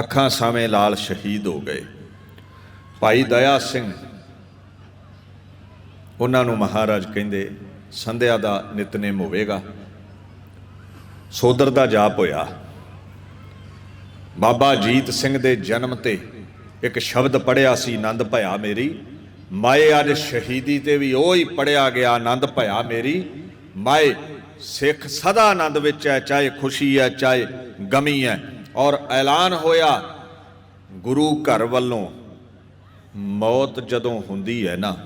ਅੱਖਾਂ ਸਾਵੇਂ ਲਾਲ ਸ਼ਹੀਦ ਹੋ ਗਏ। ਭਾਈ ਦਇਆ ਸਿੰਘ ਉਹਨਾਂ ਨੂੰ ਮਹਾਰਾਜ ਕਹਿੰਦੇ, ਸੰਧਿਆ ਦਾ ਨਿਤਨੇਮ ਹੋਵੇਗਾ। ਸੋਦਰ ਦਾ ਜਾਪ ਹੋਇਆ। ਬਾਬਾ ਜੀਤ ਸਿੰਘ ਦੇ ਜਨਮ ਤੇ ਇੱਕ ਸ਼ਬਦ ਪੜਿਆ ਸੀ, ਆਨੰਦ ਭਇਆ ਮੇਰੀ, ਮਾਏ ਅੱਜ ਸ਼ਹੀਦੀ ਤੇ ਵੀ ਉਹ ਹੀ ਪੜਿਆ ਗਿਆ, ਆਨੰਦ ਭਇਆ ਮੇਰੀ, ਮਾਏ ਸਿੱਖ ਸਦਾ ਆਨੰਦ ਵਿੱਚ ਹੈ, ਚਾਹੇ ਖੁਸ਼ੀ ਹੈ, ਚਾਹੇ ਗਮੀ ਹੈ। ਔਰ ਐਲਾਨ ਹੋਇਆ, ਗੁਰੂ ਘਰ ਵੱਲੋਂ ਮੌਤ ਜਦੋਂ ਹੁੰਦੀ ਹੈ ਨਾ,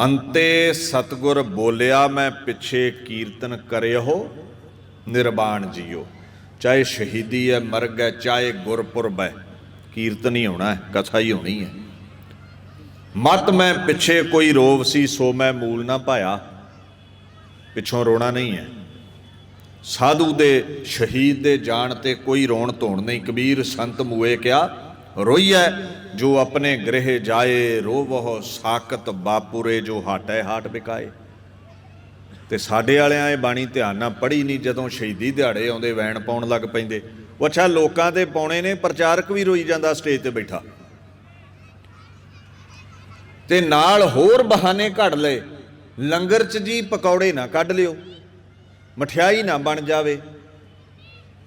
ਅੰਤੇ ਸਤਗੁਰ ਬੋਲਿਆ, ਮੈਂ ਪਿੱਛੇ ਕੀਰਤਨ ਕਰਿਓ ਨਿਰਵਾਣ ਜੀਓ। ਚਾਹੇ ਸ਼ਹੀਦੀ ਹੈ, ਮਰਗ ਹੈ, ਚਾਹੇ ਗੁਰਪੁਰਬ ਹੈ, ਕੀਰਤਨ ਹੀ ਹੋਣਾ ਹੈ, ਕਥਾ ਹੀ ਹੋਣੀ ਹੈ। ਮਤ ਮੈਂ ਪਿੱਛੇ ਕੋਈ ਰੋਵ ਸੀ, ਸੋ ਮੈਂ ਮੂਲ ਨਾ ਪਾਇਆ, ਪਿੱਛੋਂ ਰੋਣਾ ਨਹੀਂ ਹੈ। ਸਾਧੂ ਦੇ ਸ਼ਹੀਦ ਦੇ ਜਾਣ ਤੇ ਕੋਈ ਰੋਣ ਧੋਣ ਨਹੀਂ। ਕਬੀਰ ਸੰਤ ਮੂਏ ਕਿਆ, ਰੋਈਐ, ਜੋ ਆਪਣੇ ਗ੍ਰਹਿ ਜਾਏ, ਰੋਵਹੁ ਸਾਕਤ ਬਾਪੂਰੇ, ਜੋ ਹਾਟੈ ਹਾਟ ਵਿਕਾਏ ਤੇ ਸਾਡੇ ਵਾਲਿਆਂ ਇਹ ਬਾਣੀ ਧਿਆਨ ਨਾਲ ਪੜ੍ਹੀ ਨਹੀਂ, ਜਦੋਂ ਸ਼ਹੀਦੀ ਦਿਹਾੜੇ ਆਉਂਦੇ, ਵੈਣ ਪਾਉਣ ਲੱਗ ਪੈਂਦੇ। ਉਹ ਅੱਛਾ, ਲੋਕਾਂ ਦੇ ਪਾਉਣੇ ਨੇ, ਪ੍ਰਚਾਰਕ ਵੀ ਰੋਈ ਜਾਂਦਾ ਸਟੇਜ ਤੇ ਬੈਠਾ। ਤੇ ਨਾਲ ਹੋਰ ਬਹਾਨੇ ਘੜ ਲਏ। ਲੰਗਰ 'ਚ ਜੀ ਪਕੌੜੇ ਨਾ ਕੱਢ ਲਿਓ। ਮਠਿਆਈ ਨਾ ਬਣ ਜਾਵੇ।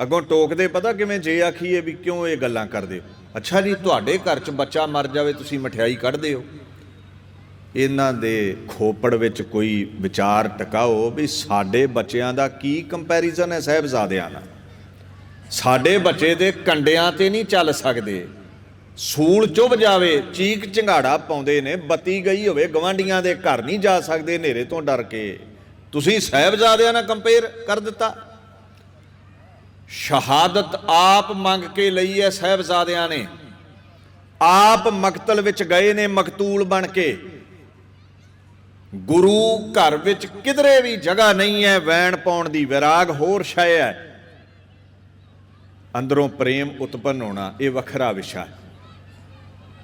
ਅੱਗੋਂ ਟੋਕਦੇ, ਪਤਾ ਕਿਵੇਂ ਜੇ ਆਖੀਏ ਵੀ ਕਿਉਂ ਇਹ ਗੱਲਾਂ ਕਰਦੇ ਹੋ? ਅੱਛਾ ਜੀ, ਤੁਹਾਡੇ ਘਰ 'ਚ ਬੱਚਾ ਮਰ ਜਾਵੇ, ਤੁਸੀਂ ਮਠਿਆਈ ਕੱਢਦੇ ਹੋ। ਇਹਨਾਂ ਦੇ ਖੋਪੜ ਵਿੱਚ ਕੋਈ ਵਿਚਾਰ ਟਿਕਾਓ ਵੀ ਸਾਡੇ ਬੱਚਿਆਂ ਦਾ ਕੀ ਕੰਪੈਰੀਜ਼ਨ ਹੈ ਸਹਿਬਜ਼ਾਦਿਆਂ ਨਾਲ ਸਾਡੇ ਬੱਚੇ ਦੇ ਕੰਡਿਆਂ ਤੇ ਨਹੀਂ ਚੱਲ ਸਕਦੇ। ਸੂਲ ਚੁੱਭ ਜਾਵੇ, ਚੀਕ ਝੰਗਾੜਾ ਪਾਉਂਦੇ ਨੇ, ਬੱਤੀ ਗਈ ਹੋਵੇ ਗਵਾਂਡੀਆਂ ਦੇ ਘਰ ਨਹੀਂ ਜਾ ਸਕਦੇ, ਹਨੇਰੇ ਤੋਂ ਡਰ ਕੇ। ਤੁਸੀਂ ਸਹਿਬਜ਼ਾਦਿਆਂ ਨਾਲ ਕੰਪੇਅਰ ਕਰ ਦਿੱਤਾ। ਸ਼ਹਾਦਤ ਆਪ ਮੰਗ ਕੇ ਲਈ ਹੈ ਸਹਿਬਜ਼ਾਦਿਆਂ ਨੇ। ਆਪ ਮਕਤਲ ਵਿੱਚ ਗਏ ਨੇ ਮਕਤੂਲ ਬਣ ਕੇ। ਗੁਰੂ ਘਰ ਵਿੱਚ ਕਿਧਰੇ ਵੀ ਜਗ੍ਹਾ ਨਹੀਂ ਹੈ, ਵੈਣ ਪਾਉਣ ਦੀ ਵਿਰਾਗ ਹੋਰ ਸ਼ੈ ਹੈ। ਅੰਦਰੋਂ ਪ੍ਰੇਮ ਉਤਪੰਨ ਹੋਣਾ ਇਹ ਵੱਖਰਾ ਵਿਸ਼ਾ ਹੈ।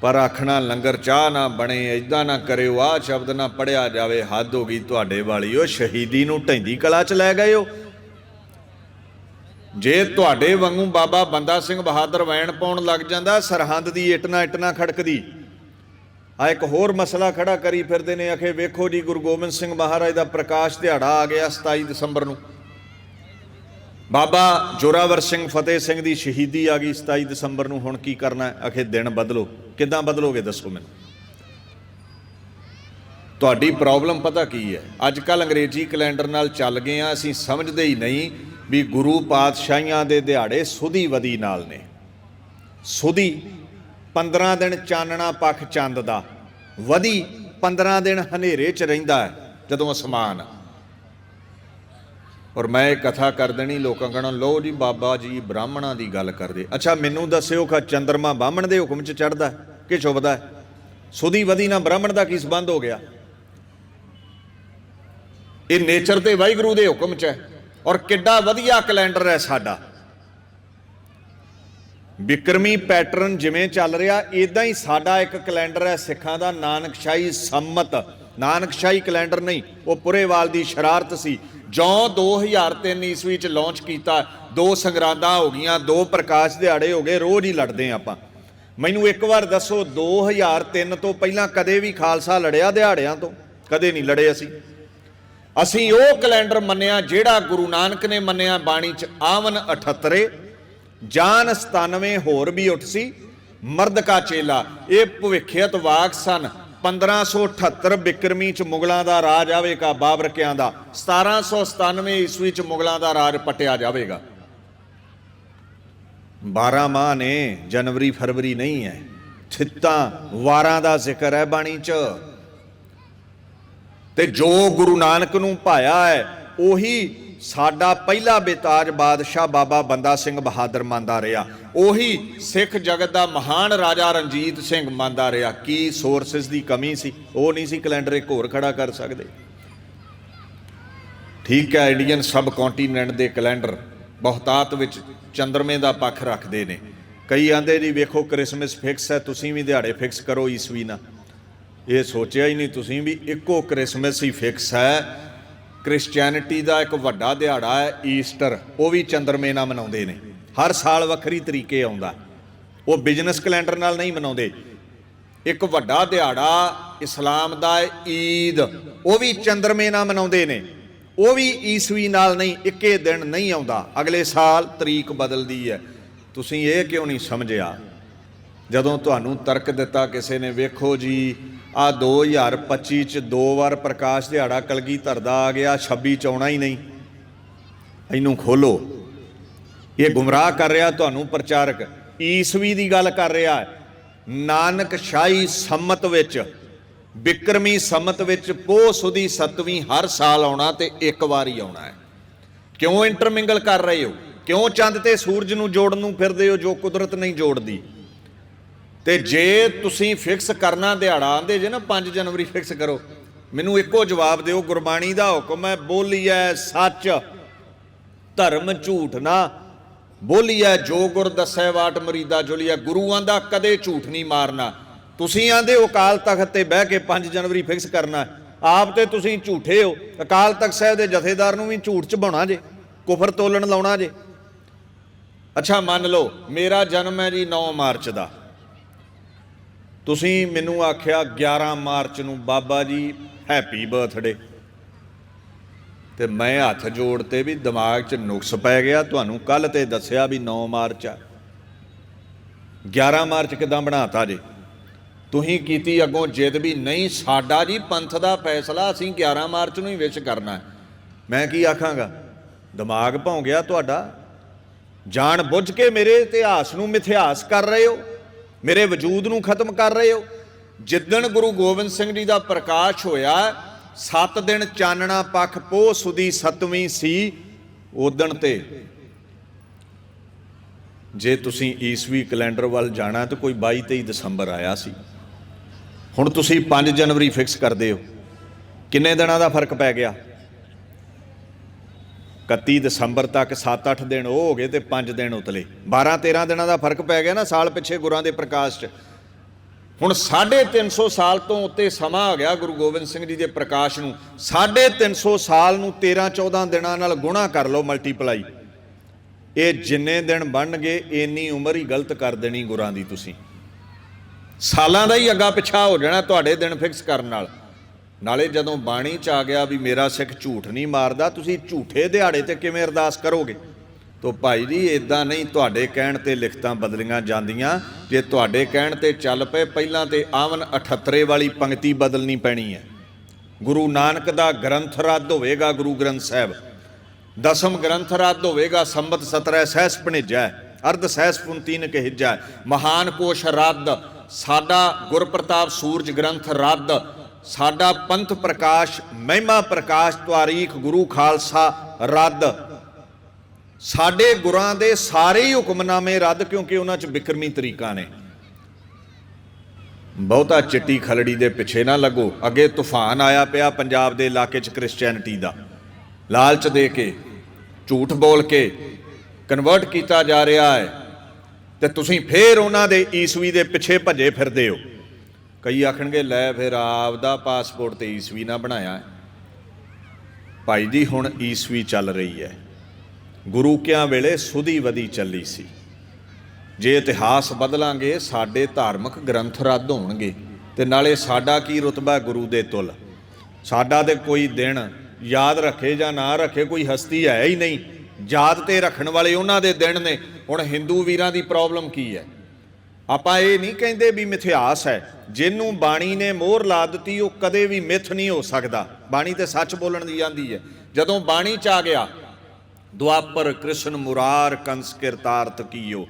ਪਰ ਆਖਣਾ, ਲੰਗਰ ਚਾਹ ਨਾ ਬਣੇ ਐਦਾਂ ਨਾ ਕਰਿਓ, ਆਹ ਸ਼ਬਦ ਨਾ ਪੜਿਆ ਜਾਵੇ, ਹੱਦ ਹੋ ਗਈ ਤੁਹਾਡੇ ਵਾਲੀ। ਉਹ ਸ਼ਹੀਦੀ ਨੂੰ ਢੈਂਦੀ ਕਲਾ ਚ ਲੈ ਗਏ ਹੋ। ਜੇ ਤੁਹਾਡੇ ਵਾਂਗੂ ਬਾਬਾ ਬੰਦਾ ਸਿੰਘ ਬਹਾਦਰ ਵੈਣ ਪਾਉਣ ਲੱਗ ਜਾਂਦਾ, ਸਰਹੰਦ ਦੀ ਇਟਨਾ ਇਟਨਾ ਖੜਕਦੀ। ਆ ਇੱਕ ਹੋਰ ਮਸਲਾ ਖੜਾ ਕਰੀ ਫਿਰਦੇ ਨੇ, ਆਖੇ, ਵੇਖੋ ਜੀ, ਗੁਰੂ ਗੋਬਿੰਦ ਸਿੰਘ ਮਹਾਰਾਜ ਦਾ ਪ੍ਰਕਾਸ਼ ਦਿਹਾੜਾ ਆ ਗਿਆ 27 ਦਸੰਬਰ ਨੂੰ। ਬਾਬਾ ਜੋਰਾਵਰ ਸਿੰਘ ਫਤਿਹ ਸਿੰਘ ਦੀ ਸ਼ਹੀਦੀ ਆ ਗਈ 27 ਦਸੰਬਰ ਨੂੰ, ਹੁਣ ਕੀ ਕਰਨਾ ਹੈ? ਆਖੇ, ਦਿਨ ਬਦਲੋ। ਕਿੱਦਾਂ ਬਦਲੋਗੇ ਦੱਸੋ ਮੈਨੂੰ? ਤੁਹਾਡੀ ਪ੍ਰੋਬਲਮ ਪਤਾ ਕੀ ਹੈ? ਅੱਜ ਕੱਲ ਅੰਗਰੇਜ਼ੀ ਕੈਲੰਡਰ ਨਾਲ ਚੱਲ ਗਏ ਆ ਅਸੀਂ ਸਮਝਦੇ ਹੀ ਨਹੀਂ ਵੀ ਗੁਰੂ ਪਾਤਸ਼ਾਹੀਆਂ ਦੇ ਦਿਹਾੜੇ ਸੁਧੀ ਵਦੀ ਨਾਲ ਨੇ। ਸੁਧੀ 15 ਦਿਨ ਚਾਨਣਾ ਪੱਖ ਚੰਦ ਦਾ ਵਦੀ 15 ਦਿਨ ਹਨੇਰੇ 'ਚ ਰਹਿੰਦਾ ਹੈ, ਜਦੋਂ ਅਸਮਾਨ ਔਰ ਮੈਂ ਇਹ ਕਥਾ ਕਰ ਦੇਣੀ, ਲੋਕਾਂ ਕਹਿਣਾ ਲੋ ਜੀ ਬਾਬਾ ਜੀ ਬ੍ਰਾਹਮਣਾਂ ਦੀ ਗੱਲ ਕਰਦੇ। ਅੱਛਾ, ਮੈਨੂੰ ਦੱਸਿਓ ਕਿ ਚੰਦਰਮਾ ਬਾਹਮਣ ਦੇ ਹੁਕਮ 'ਚ ਚੜਦਾ ਕਿ ਛੁਪਦਾ ਹੈ। ਸੁਧੀ ਵਦੀ ਨਾਲ ਬ੍ਰਾਹਮਣ ਦਾ ਕੀ ਸੰਬੰਧ ਹੋ ਗਿਆ? ਇਹ ਨੇਚਰ ਤੇ ਵਾਹਿਗੁਰੂ ਦੇ ਹੁਕਮ 'ਚ ਹੈ ਔਰ ਕਿੱਡਾ ਵਧੀਆ ਕੈਲੰਡਰ ਹੈ ਸਾਡਾ। ਵਿਕਰਮੀ ਪੈਟਰਨ ਜਿਵੇਂ ਚੱਲ ਰਿਹਾ ਇਦਾਂ ਹੀ ਸਾਡਾ ਇੱਕ ਕੈਲੰਡਰ ਹੈ ਸਿੱਖਾਂ ਦਾ ਨਾਨਕਸ਼ਾਹੀ ਸੰਮਤ। ਨਾਨਕਸ਼ਾਹੀ ਕੈਲੰਡਰ ਨਹੀਂ, ਉਹ ਪੁਰੇਵਾਲ ਦੀ ਸ਼ਰਾਰਤ ਸੀ। ਜਿਉਂ 2003 ਈਸਵੀ ਚ ਲਾਂਚ ਕੀਤਾ, ਦੋ ਸੰਗਰਾਂਦਾਂ ਹੋ ਗਈਆਂ, ਦੋ ਪ੍ਰਕਾਸ਼ ਦਿਹਾੜੇ ਹੋ ਗਏ, ਰੋਜ਼ ਹੀ ਲੜਦੇ ਆਪਾਂ। ਮੈਨੂੰ ਇੱਕ ਵਾਰ ਦੱਸੋ 2003 ਤੋਂ ਪਹਿਲਾਂ ਕਦੇ ਵੀ ਖਾਲਸਾ ਲੜਿਆ ਦਿਹਾੜਿਆਂ ਤੋਂ? ਕਦੇ ਨਹੀਂ ਲੜੇ ਅਸੀਂ। ਅਸੀਂ ਉਹ ਕੈਲੰਡਰ ਮੰਨਿਆ ਜਿਹੜਾ ਗੁਰੂ ਨਾਨਕ ਨੇ ਮੰਨਿਆ ਬਾਣੀ ਚ ਆਵਨ 78 ਜਾਨ 97 ਹੋਰ ਵੀ ਉੱਠ ਸੀ, ਮਰਦ ਕਾ ਚੇਲਾ। ਇਹ ਭਵਿੱਖਿਅਤ ਵਾਕ ਸਨ। 1578 ਬਿਕਰਮੀ ਚ ਮੁਗਲਾਂ ਦਾ ਰਾਜ ਆਵੇਗਾ, ਬਾਬਰਕਿਆਂ ਦਾ। 1797 ਈਸਵੀ ਚ ਮੁਗਲਾਂ ਦਾ ਰਾਜ ਪਟਿਆ ਜਾਵੇਗਾ। 12 ਮਾਹ ਨੇ, ਜਨਵਰੀ, ਫਰਵਰੀ ਨਹੀਂ ਹੈ। ਛਿੱਤਾਂ ਵਾਰਾਂ ਦਾ ਜ਼ਿਕਰ ਹੈ ਬਾਣੀ ਚ। ਤੇ ਜੋ ਗੁਰੂ ਨਾਨਕ ਨੂੰ ਭਾਇਆ ਹੈ, ਉਹੀ ਸਾਡਾ ਪਹਿਲਾ ਬੇਤਾਜ ਬਾਦਸ਼ਾਹ ਬਾਬਾ ਬੰਦਾ ਸਿੰਘ ਬਹਾਦਰ ਮੰਨਦਾ ਰਿਹਾ। ਉਹੀ ਸਿੱਖ ਜਗਤ ਦਾ ਮਹਾਨ ਰਾਜਾ ਰਣਜੀਤ ਸਿੰਘ ਮੰਨਦਾ ਰਿਹਾ। ਕੀ ਸੋਰਸਸ ਦੀ ਕਮੀ ਸੀ? ਉਹ ਨਹੀਂ ਸੀ ਕੈਲੰਡਰ ਇੱਕ ਹੋਰ ਖੜਾ ਕਰ ਸਕਦੇ। ਠੀਕ ਹੈ, ਇੰਡੀਅਨ ਸਬ ਕੰਟੀਨੈਂਟ ਦੇ ਕੈਲੰਡਰ। ਬਹੁਤਾਤ ਵਿੱਚ ਚੰਦਰਮੇ ਦਾ ਪੱਖ ਰੱਖਦੇ ਨੇ। ਕਈ ਆਂਦੇ ਜੀ, ਵੇਖੋ, ਕ੍ਰਿਸਮਸ ਫਿਕਸ ਹੈ, ਤੁਸੀਂ ਵੀ ਦਿਹਾੜੇ ਫਿਕਸ ਕਰੋ ਈਸਵੀ ਨਾਲ। ਇਹ ਸੋਚਿਆ ਹੀ ਨਹੀਂ ਤੁਸੀਂ ਵੀ, ਇੱਕੋ ਕ੍ਰਿਸਮਸ ਹੀ ਫਿਕਸ ਹੈ। ਕ੍ਰਿਸਚੀਅਨਿਟੀ ਦਾ ਇੱਕ ਵੱਡਾ ਦਿਹਾੜਾ ਹੈ, ਈਸਟਰ, ਉਹ ਵੀ ਚੰਦਰਮੇ ਨਾਲ ਮਨਾਉਂਦੇ ਨੇ। ਹਰ ਸਾਲ ਵੱਖਰੀ ਤਰੀਕੇ ਆਉਂਦਾ। ਉਹ ਬਿਜ਼ਨਸ ਕੈਲੰਡਰ ਨਾਲ ਨਹੀਂ ਮਨਾਉਂਦੇ। ਇੱਕ ਵੱਡਾ ਦਿਹਾੜਾ ਇਸਲਾਮ ਦਾ ਈਦ, ਉਹ ਵੀ ਚੰਦਰਮੇ ਨਾਲ ਮਨਾਉਂਦੇ ਨੇ। ਉਹ ਵੀ ਈਸਵੀ ਨਾਲ ਨਹੀਂ, ਇੱਕੇ ਦਿਨ ਨਹੀਂ ਆਉਂਦਾ। ਅਗਲੇ ਸਾਲ ਤਰੀਕ ਬਦਲਦੀ ਹੈ। ਤੁਸੀਂ ਇਹ ਕਿਉਂ ਨਹੀਂ ਸਮਝਿਆ? ਜਦੋਂ ਤੁਹਾਨੂੰ ਤਰਕ ਦਿੱਤਾ ਕਿਸੇ ਨੇ, ਵੇਖੋ ਜੀ, ਆ 2025 ਚ ਦੋ ਵਾਰ ਪ੍ਰਕਾਸ਼ ਦਿਹਾੜਾ ਕਲਗੀ ਧਰਦਾ ਆ ਗਿਆ 26 ਚ ਆਉਣਾ ਹੀ ਨਹੀਂ। ਇਹਨੂੰ ਖੋਲੋ। ਇਹ ਗੁੰਮਰਾਹ ਕਰ ਰਿਹਾ ਤੁਹਾਨੂੰ ਪ੍ਰਚਾਰਕ। ਈਸਵੀ ਦੀ ਗੱਲ ਕਰ ਰਿਹਾ ਨਾਨਕ ਸ਼ਾਹੀ ਸੰਮਤ ਵਿੱਚ ਬਿਕਰਮੀ ਸੰਮਤ ਵਿੱਚ ਪੋਹ ਸੁਦੀ ਸਤਵੀਂ ਹਰ ਸਾਲ ਆਉਣਾ ਤੇ ਇੱਕ ਵਾਰ ਹੀ ਆਉਣਾ ਹੈ। ਕਿਉਂ ਇੰਟਰਮਿੰਗਲ ਕਰ ਰਹੇ ਹੋ? ਕਿਉਂ ਚੰਦ ਤੇ ਸੂਰਜ ਨੂੰ ਜੋੜਨ ਨੂੰ ਫਿਰਦੇ ਹੋ ਜੋ ਕੁਦਰਤ ਨਹੀਂ ਜੋੜਦੀ? ਤੇ ਜੇ ਤੁਸੀਂ ਫਿਕਸ ਕਰਨਾ ਦਿਹਾੜਾ, ਆਂਦੇ ਜੇ ਨਾ 5 ਜਨਵਰੀ ਫਿਕਸ ਕਰੋ, ਮੈਨੂੰ ਇੱਕੋ ਜਵਾਬ ਦਿਓ, ਗੁਰਬਾਣੀ ਦਾ ਹੁਕਮ ਹੈ ਬੋਲੀਐ ਸੱਚ, ਧਰਮ ਝੂਠ ਨਾ। ਬੋਲੀਐ ਜੋ ਗੁਰ ਦੱਸੈ ਵਾਟ ਮਰੀਦਾ ਜੁਲੀਐ ਗੁਰੂ ਆਂਦਾ ਕਦੇ ਝੂਠ ਨਹੀਂ ਮਾਰਨਾ। ਤੁਸੀਂ ਆਂਦੇ ਹੋ ਅਕਾਲ ਤਖਤ ਤੇ ਬਹਿ ਕੇ 5 ਜਨਵਰੀ ਫਿਕਸ ਕਰਨਾ ਆਪ ਤੇ ਤੁਸੀਂ ਝੂਠੇ ਹੋ। ਅਕਾਲ ਤਖਤ ਸਾਹਿਬ ਦੇ ਜਥੇਦਾਰ ਨੂੰ ਵੀ ਝੂਠ ਚ ਬਾਉਣਾ ਜੇ, ਕੁਫਰ ਤੋਲਣ ਲਾਉਣਾ ਜੇ। ਅੱਛਾ, ਮੰਨ ਲਓ, ਮੇਰਾ ਜਨਮ ਹੈ ਜੀ 9 ਮਾਰਚ ਦਾ। ਤੁਸੀਂ ਮੈਨੂੰ ਆਖਿਆ 11 ਮਾਰਚ ਨੂੰ ਬਾਬਾ ਜੀ, ਹੈਪੀ ਬਰਥਡੇ। ਤੇ ਮੈਂ ਹੱਥ ਜੋੜ 'ਤੇ ਵੀ ਦਿਮਾਗ 'ਚ ਨੁਕਸ ਪੈ ਗਿਆ, ਤੁਹਾਨੂੰ ਕੱਲ ਤੇ ਦੱਸਿਆ ਵੀ 9 ਮਾਰਚ ਆ। 11 ਮਾਰਚ ਕਿਦਾਂ ਬਣਾਤਾ ਜੇ? ਤੁਸੀਂ ਕੀਤੀ ਅੱਗੋਂ ਜਿੱਦ ਵੀ ਨਹੀਂ, ਸਾਡਾ ਜੀ ਪੰਥ ਦਾ ਫੈਸਲਾ ਅਸੀਂ 11 ਮਾਰਚ ਨੂੰ ਹੀ ਵਿਸ਼ ਕਰਨਾ ਮੈਂ ਕੀ ਆਖਾਂਗਾ? ਦਿਮਾਗ ਭੌਂ ਗਿਆ ਤੁਹਾਡਾ। ਜਾਣ ਬੁੱਝ ਕੇ ਮੇਰੇ ਇਤਿਹਾਸ ਨੂੰ ਮਿਥਿਹਾਸ ਕਰ ਰਹੇ ਹੋ, ਮੇਰੇ ਵਜੂਦ ਨੂੰ ਖਤਮ ਕਰ ਰਹੇ ਹੋ। ਜਿੱਦਣ ਗੁਰੂ ਗੋਬਿੰਦ ਸਿੰਘ ਜੀ ਦਾ ਪ੍ਰਕਾਸ਼ ਹੋਇਆ, ਸੱਤ ਦਿਨ ਚਾਨਣਾ ਪੱਖ ਪੋਹ ਸੁਦੀ ਸਤਵੀਂ ਸੀ ਉਦਣ ਤੇ। ਜੇ ਤੁਸੀਂ ਈਸਵੀ ਕੈਲੰਡਰ ਵੱਲ ਜਾਣਾ, ਤਾਂ ਕੋਈ 22 23 ਦਸੰਬਰ ਆਇਆ ਸੀ। ਹੁਣ ਤੁਸੀਂ 5 ਜਨਵਰੀ ਫਿਕਸ ਕਰਦੇ ਹੋ। ਕਿੰਨੇ ਦਿਨਾਂ ਦਾ ਫ਼ਰਕ ਪੈ ਗਿਆ? 31 ਦਸੰਬਰ ਤੱਕ 7-8 ਦਿਨ ਉਹ ਹੋ ਗਏ ਤੇ 5 ਦਿਨ ਉਤਲੇ। 12-13 ਦਿਨਾਂ ਦਾ ਫ਼ਰਕ ਪੈ ਗਿਆ ਨਾ ਸਾਲ ਪਿੱਛੇ ਗੁਰਾਂ ਦੇ ਪ੍ਰਕਾਸ਼ 'ਚ। ਹੁਣ 350 ਸਾਲ ਤੋਂ ਉੱਤੇ ਸਮਾਂ ਆ ਗਿਆ ਗੁਰੂ ਗੋਬਿੰਦ ਸਿੰਘ ਜੀ ਦੇ ਪ੍ਰਕਾਸ਼ ਨੂੰ। 350 ਸਾਲ ਨੂੰ 13-14 ਦਿਨਾਂ ਨਾਲ ਗੁਣਾ ਕਰ ਲਓ ਮਲਟੀਪਲਾਈ। ਇਹ ਜਿੰਨੇ ਦਿਨ ਬਣਨਗੇ ਇੰਨੀ ਉਮਰ ਹੀ ਗਲਤ ਕਰ ਦੇਣੀ ਗੁਰਾਂ ਦੀ ਤੁਸੀਂ। ਸਾਲਾਂ ਦਾ ਹੀ ਅੱਗਾ ਪਿਛਾ ਹੋ ਜਾਣਾ ਤੁਹਾਡੇ ਦਿਨ ਫਿਕਸ ਕਰਨ ਨਾਲ। ਨਾਲੇ ਜਦੋਂ ਬਾਣੀ ਚ ਆ ਗਿਆ ਵੀ ਮੇਰਾ ਸਿੱਖ ਝੂਠ ਨਹੀਂ ਮਾਰਦਾ, ਤੁਸੀਂ ਝੂਠੇ ਦਿਹਾੜੇ ਤੇ ਕਿਵੇਂ ਅਰਦਾਸ ਕਰੋਗੇ? ਤੋ ਭਾਈ ਜੀ ਇਦਾਂ ਨਹੀਂ, ਤੁਹਾਡੇ ਕਹਿਣ ਤੇ ਲਿਖਤਾਂ ਬਦਲੀਆਂ ਜਾਂਦੀਆਂ। ਜੇ ਤੁਹਾਡੇ ਕਹਿਣ ਤੇ ਚੱਲ ਪਏ, ਪਹਿਲਾਂ ਤੇ ਆਵਨ 78 ਵਾਲੀ ਪੰਕਤੀ ਬਦਲਣੀ ਪੈਣੀ ਹੈ। ਗੁਰੂ ਨਾਨਕ ਦਾ ਗ੍ਰੰਥ ਰੱਦ ਹੋਵੇਗਾ, ਗੁਰੂ ਗ੍ਰੰਥ ਸਾਹਿਬ। ਦਸਮ ਗ੍ਰੰਥ ਰੱਦ ਹੋਵੇਗਾ ਸੰਬਤ 17 ਸਹਿਸ ਭਣੇਜਾ, ਅਰਧ ਸਹਿਸ ਪੁੰਤੀਨ ਕਹਿਜਾ ਮਹਾਨ ਕੋਸ਼ ਰੱਦ ਸਾਡਾ ਗੁਰਪ੍ਰਤਾਪ ਸੂਰਜ ਗ੍ਰੰਥ ਰੱਦ, ਸਾਡਾ ਪੰਥ ਪ੍ਰਕਾਸ਼, ਮਹਿਮਾ ਪ੍ਰਕਾਸ਼ ਤਾਰੀਖ ਗੁਰੂ ਖਾਲਸਾ ਰੱਦ। ਸਾਡੇ ਗੁਰਾਂ ਦੇ ਸਾਰੇ ਹੀ ਹੁਕਮਨਾਮੇ ਰੱਦ ਕਿਉਂਕਿ ਉਹਨਾਂ 'ਚ ਬਿਕਰਮੀ ਤਰੀਕਾ ਨੇ। ਬਹੁਤਾ ਚਿੱਟੀ ਖਲੜੀ ਦੇ ਪਿੱਛੇ ਨਾ ਲੱਗੋ, ਅੱਗੇ ਤੂਫਾਨ ਆਇਆ ਪਿਆ ਪੰਜਾਬ ਦੇ ਇਲਾਕੇ 'ਚ ਕ੍ਰਿਸਚੀਅਨਿਟੀ ਦਾ। ਲਾਲਚ ਦੇ ਕੇ, ਝੂਠ ਬੋਲ ਕੇ ਕਨਵਰਟ ਕੀਤਾ ਜਾ ਰਿਹਾ ਹੈ। ਤੇ ਤੁਸੀਂ ਫੇਰ ਉਹਨਾਂ ਦੇ ਈਸਵੀ ਦੇ ਪਿੱਛੇ ਭੱਜੇ ਫਿਰਦੇ ਹੋ। ਕਈ ਆਖਣਗੇ, ਲੈ ਫਿਰ ਆਪ ਦਾ ਪਾਸਪੋਰਟ ਤੇ ਈਸਵੀ ਨਾ ਬਣਾਇਆ। ਭਾਈ ਜੀ, ਹੁਣ ਈਸਵੀ ਚੱਲ ਰਹੀ ਹੈ। ਗੁਰੂ ਕਿਆਂ ਵੇਲੇ ਸੁਧੀ ਵਦੀ ਚੱਲੀ ਸੀ। ਜੇ ਇਤਿਹਾਸ ਬਦਲਾਂਗੇ, ਸਾਡੇ ਧਾਰਮਿਕ ਗ੍ਰੰਥ ਰੱਦ ਹੋਣਗੇ ਤੇ ਨਾਲੇ ਸਾਡਾ ਕੀ ਰੁਤਬਾ ਗੁਰੂ ਦੇ ਤੁਲ? ਸਾਡਾ ਤੇ ਕੋਈ ਦਿਨ ਯਾਦ ਰੱਖੇ ਜਾਂ ਨਾ ਰੱਖੇ, ਕੋਈ ਹਸਤੀ ਹੈ ਹੀ ਨਹੀਂ। ਯਾਦ ਤੇ ਰੱਖਣ ਵਾਲੇ ਉਹਨਾਂ ਦੇ ਦਿਨ ਨੇ। ਹੁਣ ਹਿੰਦੂ ਵੀਰਾਂ ਦੀ ਪ੍ਰੋਬਲਮ ਕੀ ਹੈ? ਆਪਾਂ ਇਹ ਨਹੀਂ ਕਹਿੰਦੇ ਵੀ ਮਿਥਿਹਾਸ ਹੈ। ਜਿਹਨੂੰ ਬਾਣੀ ਨੇ ਮੋਹਰ ਲਾ ਦਿੱਤੀ, ਉਹ ਕਦੇ ਵੀ ਮਿਥ ਨਹੀਂ ਹੋ ਸਕਦਾ। ਬਾਣੀ ਤੇ ਸੱਚ ਬੋਲਣ ਦੀ ਜਾਂਦੀ ਹੈ। ਜਦੋਂ ਬਾਣੀ ਚ ਆ ਗਿਆ, ਦੁਆਪਰ ਕ੍ਰਿਸ਼ਨ ਮੁਰਾਰ ਕੰਸ ਕਿਰਤਾਰਥ ਕੀਓ।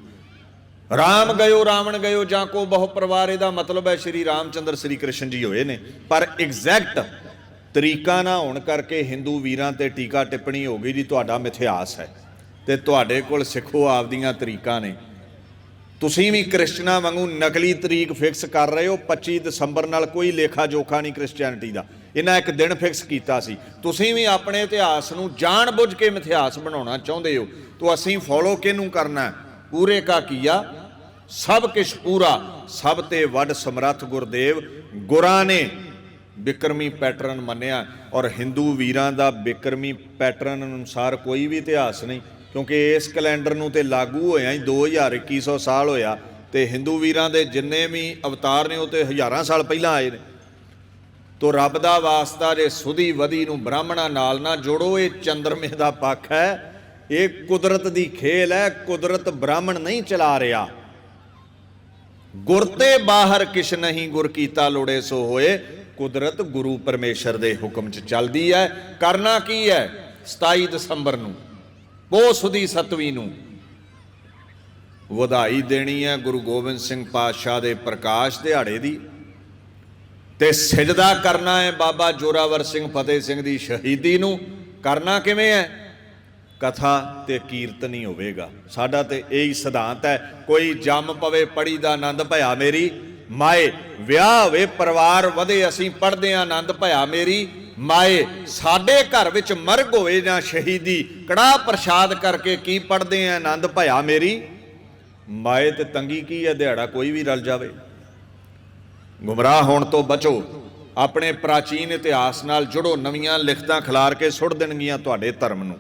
ਰਾਮ ਗਇਓ, ਰਾਵਣ ਗਇਓ, ਜਾਂ ਕੋ ਬਹੁ ਪਰਿਵਾਰ ਇਹਦਾ ਮਤਲਬ ਹੈ, ਸ਼੍ਰੀ ਰਾਮਚੰਦਰ, ਸ਼੍ਰੀ ਕ੍ਰਿਸ਼ਨ ਜੀ ਹੋਏ ਨੇ। ਪਰ ਐਗਜ਼ੈਕਟ ਤਰੀਕਾ ਨਾ ਹੋਣ ਕਰਕੇ ਹਿੰਦੂ ਵੀਰਾਂ ਤੇ ਟੀਕਾ ਟਿੱਪਣੀ ਹੋ ਗਈ ਜੀ, ਤੁਹਾਡਾ ਮਿਥਿਹਾਸ ਹੈ ਤੇ ਤੁਹਾਡੇ ਕੋਲ ਸਿੱਖੋ ਆਪਦੀਆਂ ਤਰੀਕਾਂ ਨੇ। ਤੁਸੀਂ ਵੀ ਕ੍ਰਿਸਚਨਾਂ ਵਾਂਗੂ ਨਕਲੀ ਤਰੀਕ ਫਿਕਸ ਕਰ ਰਹੇ ਹੋ 25 ਦਸੰਬਰ ਨਾਲ ਕੋਈ ਲੇਖਾ ਜੋਖਾ ਨਹੀਂ ਕ੍ਰਿਸਚੀਅਨਿਟੀ ਦਾ। ਇਹਨਾਂ ਇੱਕ ਦਿਨ ਫਿਕਸ ਕੀਤਾ ਸੀ। ਤੁਸੀਂ ਵੀ ਆਪਣੇ ਇਤਿਹਾਸ ਨੂੰ ਜਾਣ ਬੁੱਝ ਕੇ ਮਿਥਿਹਾਸ ਬਣਾਉਣਾ ਚਾਹੁੰਦੇ ਹੋ, ਤਾਂ ਅਸੀਂ ਫੋਲੋ ਕਿਹਨੂੰ ਕਰਨਾ ਪੂਰੇ ਕਾ ਕੀਆ? ਸਭ ਕਿਛ ਪੂਰਾ, ਸਭ ਤੇ ਵੱਡ ਸਮਰੱਥ ਗੁਰਦੇਵ ਗੁਰਾਂ ਨੇ ਬਿਕਰਮੀ ਪੈਟਰਨ ਮੰਨਿਆ ਔਰ ਹਿੰਦੂ ਵੀਰਾਂ ਦਾ ਬਿਕਰਮੀ ਪੈਟਰਨ ਅਨੁਸਾਰ ਕੋਈ ਵੀ ਇਤਿਹਾਸ ਨਹੀਂ, ਕਿਉਂਕਿ ਇਸ ਕੈਲੰਡਰ ਨੂੰ ਤੇ ਲਾਗੂ ਹੋਇਆ ਹੀ 2100 ਸਾਲ ਹੋਇਆ ਤੇ ਹਿੰਦੂ ਵੀਰਾਂ ਦੇ ਜਿੰਨੇ ਵੀ ਅਵਤਾਰ ਨੇ ਉਹ ਤੇ ਹਜ਼ਾਰਾਂ ਸਾਲ ਪਹਿਲਾਂ ਆਏ ਨੇ। ਤੋ ਰੱਬ ਦਾ ਵਾਸਤਾ ਜੇ ਸੁਧੀ ਵਧੀ ਨੂੰ ਬ੍ਰਾਹਮਣਾ ਨਾਲ ਨਾ ਜੋੜੋ, ਇਹ ਚੰਦਰਮੇ ਦਾ ਪੱਖ ਹੈ, ਇਹ ਕੁਦਰਤ ਦੀ ਖੇਲ ਹੈ, ਕੁਦਰਤ ਬ੍ਰਾਹਮਣ ਨਹੀਂ ਚਲਾ ਰਿਹਾ। ਗੁਰ ਤੇ ਬਾਹਰ ਕਿਛ ਨਹੀਂ ਗੁਰ ਕੀਤਾ ਲੋੜੇ ਸੋ ਹੋਏ। ਕੁਦਰਤ ਗੁਰੂ ਪਰਮੇਸ਼ਰ ਦੇ ਹੁਕਮ 'ਚ ਚੱਲਦੀ ਹੈ ਕਰਨਾ ਕੀ ਹੈ 27 ਦਸੰਬਰ ਨੂੰ ਪੋਹ ਸੁਦੀ ਸਤਵੀਂ ਨੂੰ ਵਧਾਈ ਦੇਣੀ ਹੈ ਗੁਰੂ ਗੋਬਿੰਦ ਸਿੰਘ ਪਾਤਸ਼ਾਹ ਦੇ ਪ੍ਰਕਾਸ਼ ਦਿਹਾੜੇ ਦੀ। ਤੇ ਸਜਦਾ ਕਰਨਾ ਹੈ ਬਾਬਾ ਜੋਰਾਵਰ ਸਿੰਘ ਫਤਿਹ ਸਿੰਘ ਦੀ ਸ਼ਹੀਦੀ ਨੂੰ। ਕਰਨਾ ਕਿਵੇਂ ਹੈ ਕਥਾ ਤੇ ਕੀਰਤਨ ਹੀ ਹੋਵੇਗਾ। ਸਾਡਾ ਤੇ ਇਹੀ ਸਿਧਾਂਤ ਹੈ, ਕੋਈ ਜੰਮ ਪਵੇ, ਪੜੀ ਦਾ ਆਨੰਦ ਭਇਆ ਮੇਰੀ। ਮਾਏ, ਵਿਆਹ ਹੋਵੇ, ਪਰਿਵਾਰ ਵਧੇ, ਅਸੀਂ ਪੜਦੇ ਆ ਆਨੰਦ ਭਇਆ ਮੇਰੀ। ਮਾਏ, ਸਾਡੇ ਘਰ ਵਿੱਚ ਮਰਗ ਹੋਵੇ ਜਾਂ ਸ਼ਹੀਦੀ ਕੜਾ ਪ੍ਰਸ਼ਾਦ ਕਰਕੇ ਕੀ ਪੜਦੇ ਆ ਆਨੰਦ ਭਇਆ ਮੇਰੀ। ਮਾਏ ਤੇ ਤੰਗੀ ਕੀ ਹੈ, ਦਿਹਾੜਾ ਕੋਈ ਵੀ ਰਲ ਜਾਵੇ। ਗੁੰਮਰਾਹ ਹੋਣ ਤੋਂ ਬਚੋ, ਆਪਣੇ ਪ੍ਰਾਚੀਨ ਇਤਿਹਾਸ ਨਾਲ ਜੁੜੋ, ਨਵੀਆਂ ਲਿਖਤਾਂ ਖਿਲਾਰ ਕੇ ਸੁੱਟ ਦੇਣਗੀਆਂ ਤੁਹਾਡੇ ਧਰਮ ਨੂੰ।